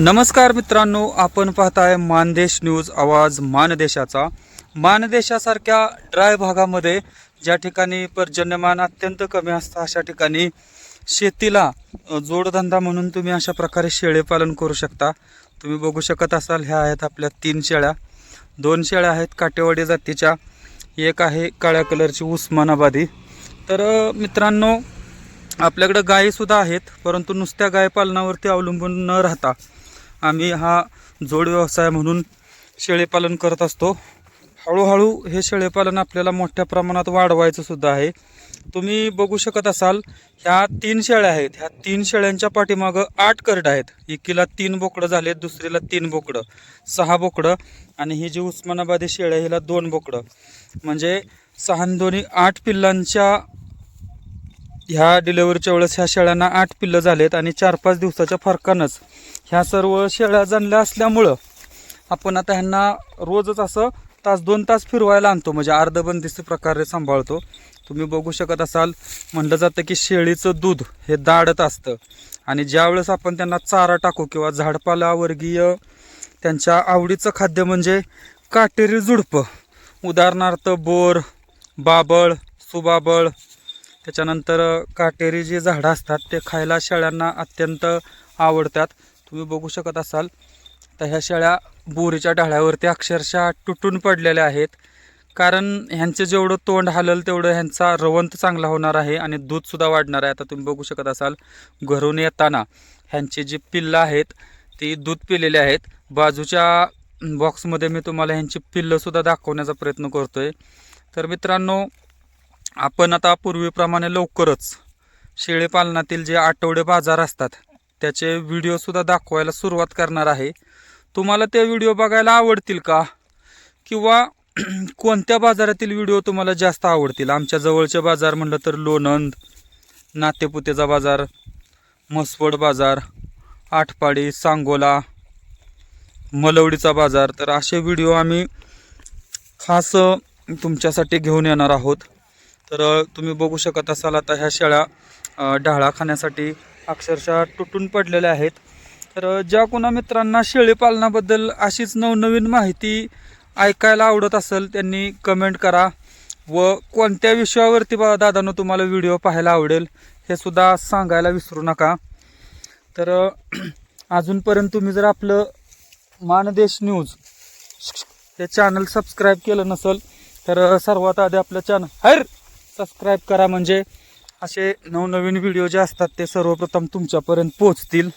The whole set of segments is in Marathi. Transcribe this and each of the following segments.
नमस्कार मित्रांनो आपण पाहताय मानदेश न्यूज आवाज मानदेशाचा. मानदेशासारख्या ड्राय भागामध्ये ज्या ठिकाणी पर्जन्यमान अत्यंत कमी असतं अशा ठिकाणी शेतीला जोडधंदा म्हणून तुम्ही अशा प्रकारे शेळेपालन करू शकता. तुम्ही बघू शकत असाल ह्या आहेत आपल्या तीन शेळ्या. दोन शेळ्या आहेत काटेवाडी जातीच्या. एक आहे काळ्या कलरची उस्मानाबादी तर मित्रांनो आपल्याकडं गायीसुद्धा आहेत परंतु नुसत्या गाय पालनावरती अवलंबून न राहता आम्ही हा जोड व्यवसाय म्हणून शेळीपालन करत असतो. हळूहळू हे शेळीपालन आपल्याला मोठ्या प्रमाणात वाढवायचं सुद्धा आहे. तुम्ही बघू शकत असाल ह्या तीन शेळ्या आहेत. ह्या तीन शेळ्यांच्या पाठीमागं आठ करड आहेत. एकीला तीन बोकडं झाले दुसरीला तीन बोकडं सहा बोकडं आणि ही जी उस्मानाबादी शेळ्या हिला दोन बोकडं. म्हणजे सहा दोन्ही आठ पिल्लांच्या ह्या डिलेवरीच्या वेळेस ह्या शेळ्यांना आठ पिल्लं झालेत आणि चार पाच दिवसाच्या फरकानंच. ह्या सर्व शेळ्या जणल्या असल्यामुळं आपण आता ह्यांना रोजच असं तास दोन तास फिरवायला आणतो. म्हणजे अर्धबंदिस्त प्रकारे सांभाळतो. तुम्ही बघू शकत असाल म्हणलं जातं की शेळीचं दूध हे दाडत असतं. आणि ज्यावेळेस आपण त्यांना चारा टाकू किंवा झाडपाला वर्गीय त्यांच्या आवडीचं खाद्य म्हणजे काटेरी झुडपं उदाहरणार्थ बोर बाबळ सुबाबळ त्याच्यानंतर काटेरी जी झाडं असतात ते खायला शेळ्यांना अत्यंत आवडतात. तुम्ही बघू शकत असाल तर ह्या शेळ्या बोरीच्या ढाळ्यावरती अक्षरशः तुटून पडलेल्या आहेत. कारण ह्यांचं जेवढं तोंड हालल तेवढं ह्यांचा रवंत चांगला होणार आहे आणि दूधसुद्धा वाढणार आहे. आता तुम्ही बघू शकत असाल घरून येताना ह्यांची जी पिल्लं आहेत ती दूध पिलेली आहेत. बाजूच्या बॉक्समध्ये मी तुम्हाला ह्यांची पिल्लंसुद्धा दाखवण्याचा प्रयत्न करतो आहे तर मित्रांनो आपण आता पूर्वीप्रमाणे लवकरच शेळीपालनातील जे आठवडे बाजार असतात त्याचे व्हिडिओसुद्धा दाखवायला सुरुवात करणार आहे. तुम्हाला ते व्हिडिओ बघायला आवडतील का? किंवा कोणत्या बाजारातील व्हिडिओ तुम्हाला जास्त आवडतील? आमच्या जवळचे बाजार म्हणलं तर लोणंद नातेपुतेचा बाजार मसवड बाजार आठपाडी सांगोला मलवडीचा बाजार. तर असे व्हिडिओ आम्ही खास तुमच्यासाठी घेऊन येणार आहोत. तर तुम्ही बघू शकत असाल आता ह्या शेळ्या ढाळा खाण्यासाठी अक्षरशः तुटून पडलेल्या आहेत. तर ज्या कोणा मित्रांना शेळीपालनाबद्दल अशीच नवनवीन माहिती ऐकायला आवडत असेल त्यांनी कमेंट करा व कोणत्या विषयावरती बा दादानं तुम्हाला व्हिडिओ पाहायला आवडेल हे सुद्धा सांगायला विसरू नका. तर अजूनपर्यंत तुम्ही जर आपलं मानदेश न्यूज हे चॅनल सबस्क्राईब केलं नसेल तर सर्वात आधी आपलं चॅनल हर! सबस्क्राईब करा म्हणजे असे नवनवीन व्हिडिओ जे असतात ते सर्वप्रथम तुमच्यापर्यंत पोहोचतील.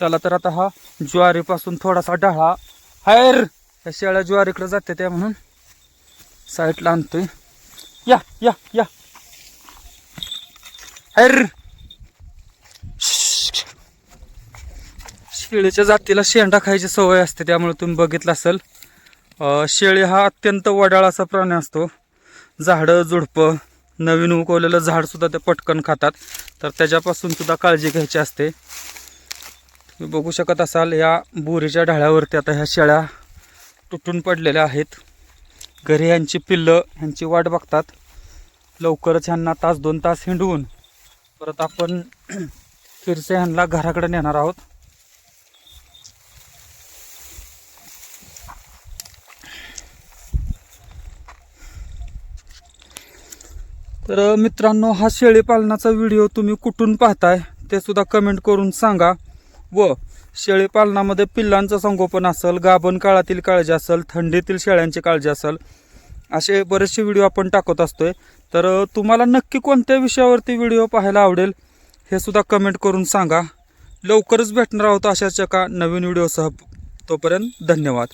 चला तर आता हा ज्वारीपासून थोडासा डाळा हायर! या शेळ्या ज्वारीकडे जाते त्या म्हणून साईडला आणतोय. या या या. हायर! शेळीच्या जातीला शेंडा खायची सवय असते त्यामुळे तुम्ही बघितलं असेल. शेळी हा अत्यंत वडाळाचा असा प्राणी असतो. झाडं झुडपं नवीन उगवलेलं झाडसुद्धा ते पटकन खातात. तर त्याच्यापासून सुद्धा काळजी घ्यायची असते. तुम्ही बघू शकत असाल या बोरीच्या ढाळ्यावरती आता ह्या शेळ्या तुटून पडलेल्या आहेत. घरी ह्यांची पिल्लं ह्यांची वाट बघतात. लवकरच ह्यांना तास दोन तास हिंडवून परत आपण फिरसे ह्यांना घराकडे नेणार आहोत. तर मित्रांनो हा शेळी पालनाचा व्हिडिओ तुम्ही कुठून पाहताय ते सुद्धा कमेंट करून सांगा. व शेळी पालनामध्ये पिल्लांचं संगोपन असेल गाभण काळातील काळजी असेल थंडीतील शेळ्यांची काळजी असेल असे बरेचसे व्हिडिओ आपण टाकत असतोय. तर तुम्हाला नक्की कोणत्या विषयावरती व्हिडिओ पाहायला आवडेल हे सुद्धा कमेंट करून सांगा. लवकरच भेटणार आहोत अशाच एका नवीन व्हिडिओसह. तोपर्यंत धन्यवाद.